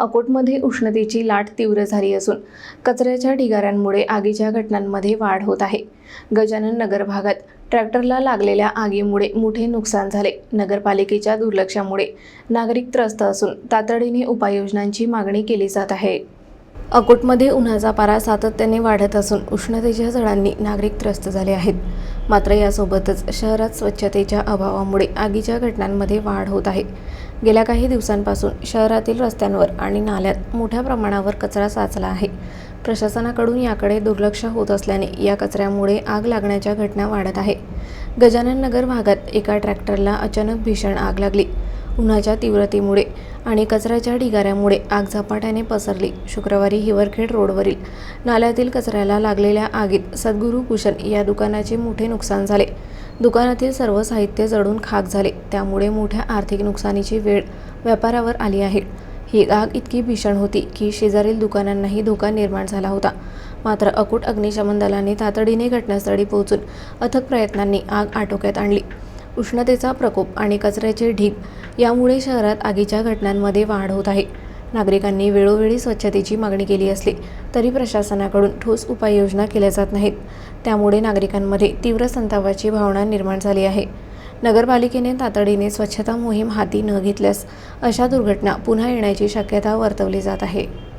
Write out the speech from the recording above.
अकोटमध्ये उष्णतेची लाट तीव्र झाली असून कचऱ्याच्या ढिगाऱ्यांमुळे आगीच्या घटनांमध्ये वाढ होत आहे. गजानन नगर भागात ट्रॅक्टरला लागलेल्या आगीमुळे मोठे नुकसान झाले. नगरपालिकेच्या दुर्लक्षामुळे नागरिक त्रस्त असून तातडीने उपाययोजनांची मागणी केली जात आहे. अकोटमध्ये उन्हाचा पारा सातत्याने वाढत असून उष्णतेच्या झळांनी नागरिक त्रस्त झाले आहेत. मात्र यासोबतच शहरात स्वच्छतेच्या अभावामुळे आगीच्या घटनांमध्ये वाढ होत आहे. गेल्या काही दिवसांपासून शहरातील रस्त्यांवर आणि नाल्यात मोठ्या प्रमाणावर कचरा साचला आहे. प्रशासनाकडून याकडे दुर्लक्ष होत असल्याने या कचऱ्यामुळे आग लागण्याच्या घटना वाढत आहे. गजानन नगर भागात एका ट्रॅक्टरला अचानक भीषण आग लागली. उन्हाच्या तीव्रतेमुळे आणि कचऱ्याच्या ढिगाऱ्यामुळे आग झपाट्याने पसरली. शुक्रवारी हिवरखेड रोडवरील नाल्यातील कचऱ्याला लागलेल्या आगीत सद्गुरू भूषण या दुकानाचे मोठे नुकसान झाले. दुकानातील सर्व साहित्य जळून खाक झाले. त्यामुळे मोठ्या आर्थिक नुकसानीची वेळ व्यापारावर आली आहे. ही आग इतकी भीषण होती की शेजारील दुकानांनाही धोका निर्माण झाला होता. मात्र अकूट अग्निशमन दलाने तातडीने घटनास्थळी पोहोचून अथक प्रयत्नांनी आग आटोक्यात आणली. उष्णतेचा प्रकोप आणि कचऱ्याचे ढीग यामुळे शहरात आगीच्या घटनांमध्ये वाढ होत आहे. नागरिकांनी वेळोवेळी स्वच्छतेची मागणी केली असली तरी प्रशासनाकडून ठोस उपाययोजना केल्या जात नाहीत. त्यामुळे नागरिकांमध्ये तीव्र संतापाची भावना निर्माण झाली आहे. नगरपालिकेने तातडीने स्वच्छता मोहीम हाती न घेतल्यास अशा दुर्घटना पुन्हा येण्याची शक्यता वर्तवली जात आहे.